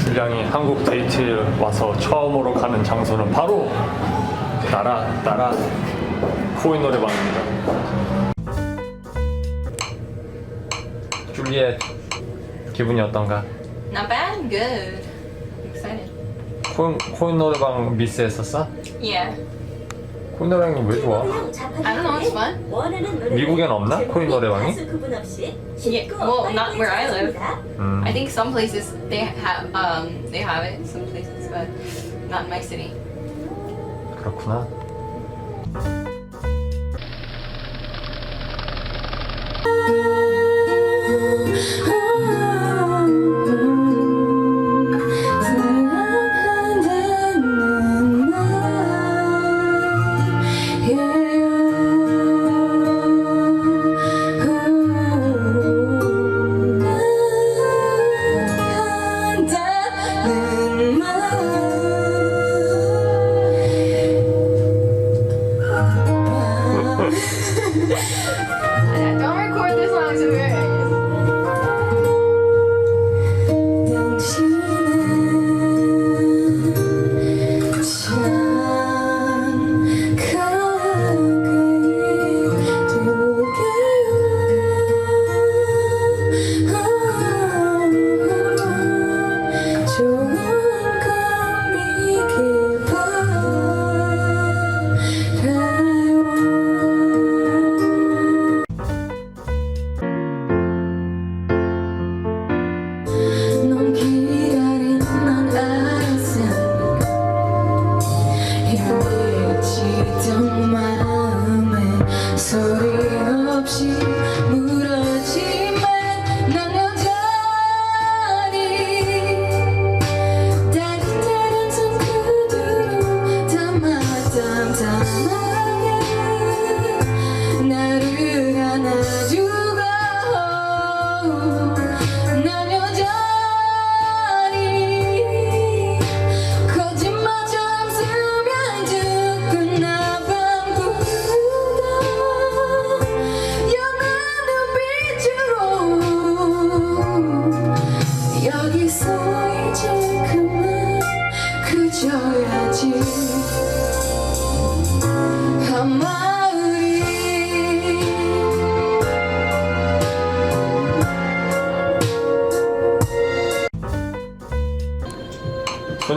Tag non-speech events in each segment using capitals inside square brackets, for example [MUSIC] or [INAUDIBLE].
줄량이 한국 데이트에 와서 처음으로 가는 장소는 바로 나라 나라 코인 노래방입니다. 줄리엣 기분이 어떤가? Not bad. Good. I'm excited. 코인, 코인 노래방 미스했었어? Yeah. 코인 노래방이 왜 좋아? I don't know. It's fun. 미국엔 없나? 코인 노래방이? Yeah. Well, not where I live. 음, I think some places they have um they have it. Some places, but not in my city. 그렇구나.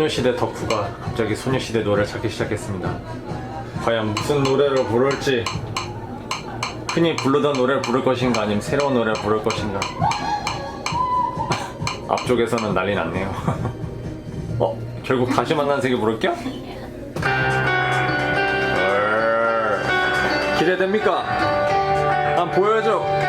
소녀시대 덕후가 갑자기 소녀시대 노래를 찾기 시작했습니다. 과연 무슨 노래를 부를지 흔히 부르던 노래를 부를 것인가 아니면 새로운 노래를 부를 것인가 [LAUGHS] 앞쪽에서는 난리 났네요. [LAUGHS] 어 결국 다시 만난 세계 부를게요? 얼, 기대됩니까? 한번 보여줘.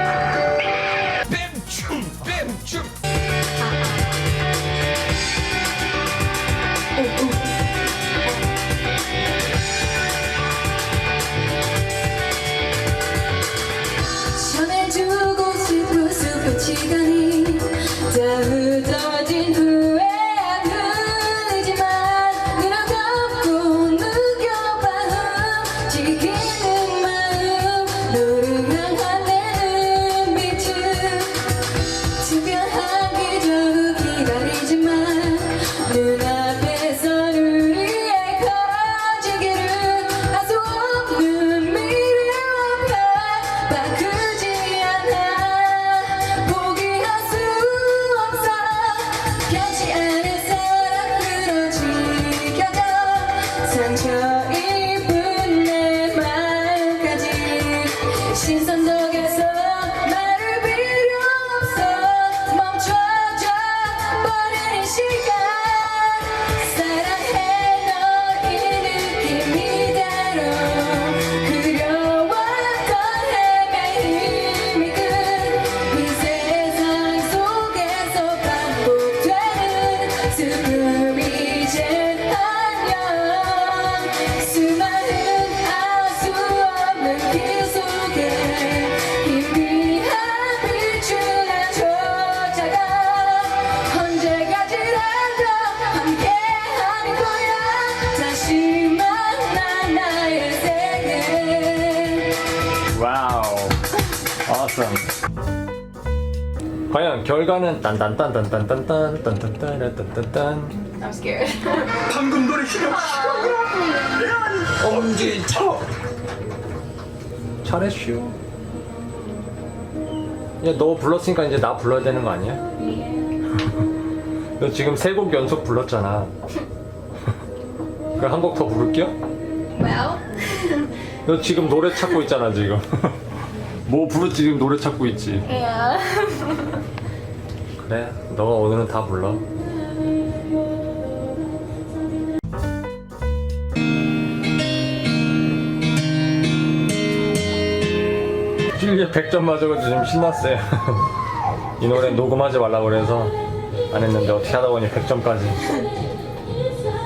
과연 결과는 딴딴딴딴딴딴딴딴딴딴딴딴 I'm scared. 방금 노래 실력 엄지척 잘했슈 야너 불렀으니까 이제 나 불러야 되는 거 아니야? 너 지금 세 곡 연속 불렀잖아 그럼 한 곡 더 부를게요? well, 너 지금 노래 찾고 있잖아 지금 뭐 부르지? 지금 노래 찾고 있지. yeah. 그래 너가 오늘은 다 불러. 찔리에 100점 맞아가지고 좀 신났어요. [LAUGHS] 이 노래 녹음하지 말라고 그래서 안 했는데 어떻게 하다 보니 100점까지.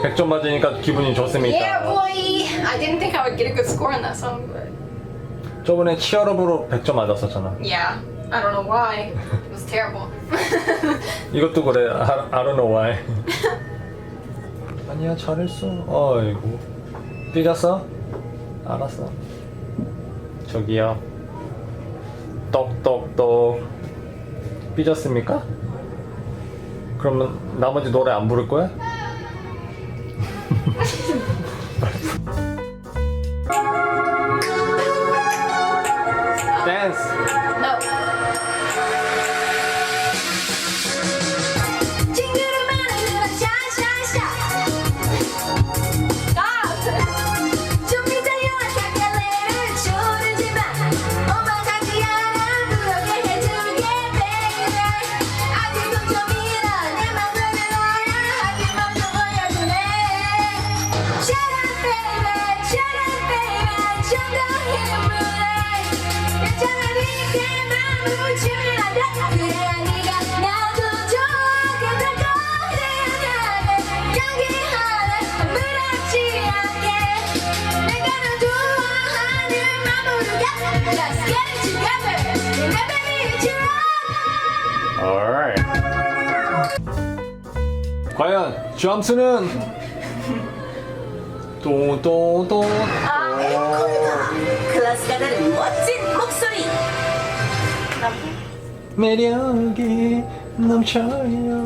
100점 맞으니까 기분이 좋습니다. Yeah, boy. I didn't think I would get a good score on that song, but 저번에 치얼업으로 100점 맞았었잖아 yeah. I don't know why. It was terrible. [LAUGHS] 이것도 그래 I, I don't know why [LAUGHS] 아니야 잘했어 어이구 삐졌어? 알았어 저기요 똑똑똑 삐졌습니까? 그러면 나머지 노래 안 부를 거야? [LAUGHS] 과연 점수는 또또또 클래스가 되는 멋진 목소리 매력이 넘쳐요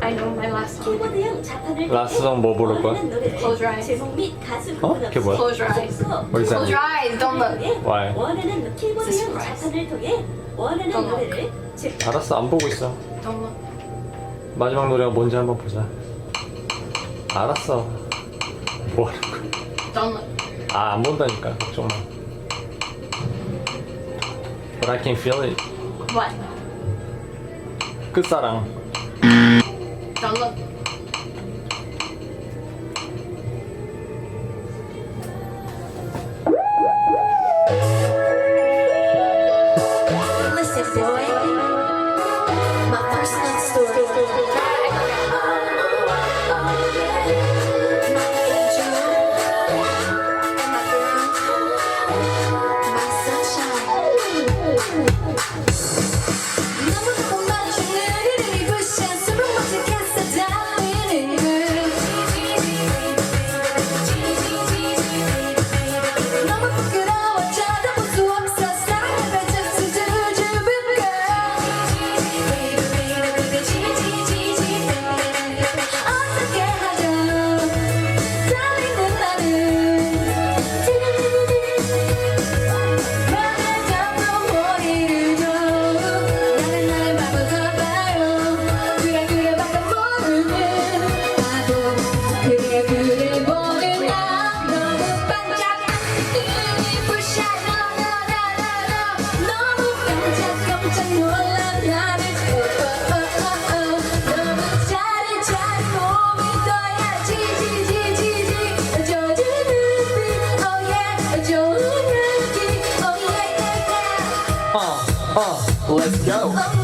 I know my last one. 키보드형 자판을 라스성 뭐 부를 거야? Close your eyes. 제목 및 가수 어? 그게 뭐야? Close your eyes. What is that? Close your eyes. Don't look. Why? 원하는 키보드형 Surprise. 자판을 통해 원하는 어머. 노래를 즉 알았어 안 보고 있어 look. 마지막 노래가 뭔지 한번 보자 알았어 뭐 하는 거야 Don't look. 아안 본다니까 걱정 마 But I can feel it What? 끝사랑 Don't look. Listen go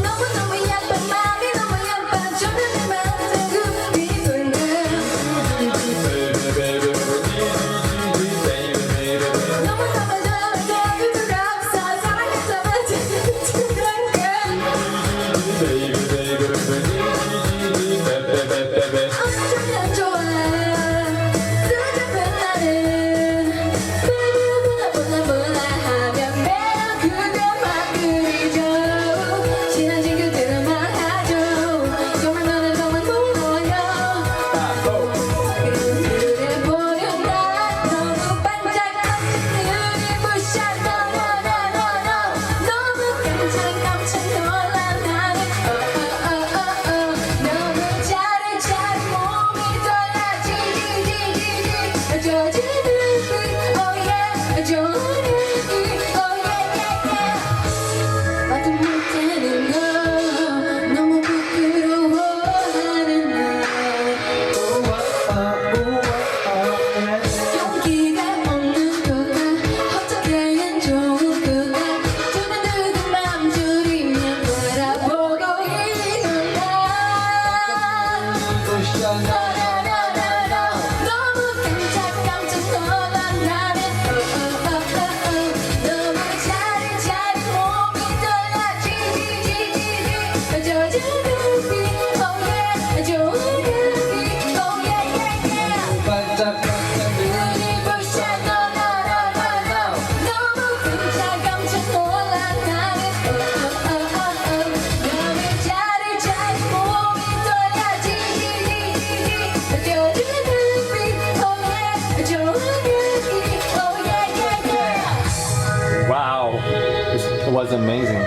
was amazing.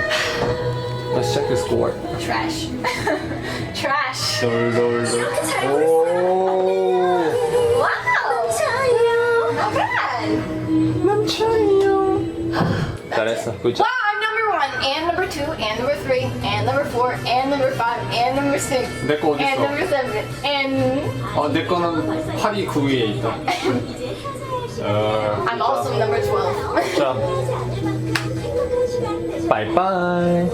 Let's check the score. Trash. [LAUGHS] Trash. 돌돌돌. 오. Wow. Not bad. 넘쳐요. 잘했어. 굿. Wow, I'm number one, and number two, and number three, and number four, and number five, and number six, 내거 and 어딨어? number seven, and 어, 내 거는 8위, 9위에 있다. 이제 회사야지. [LAUGHS] 어, I'm also number 12. 자, [LAUGHS] 빠이빠이.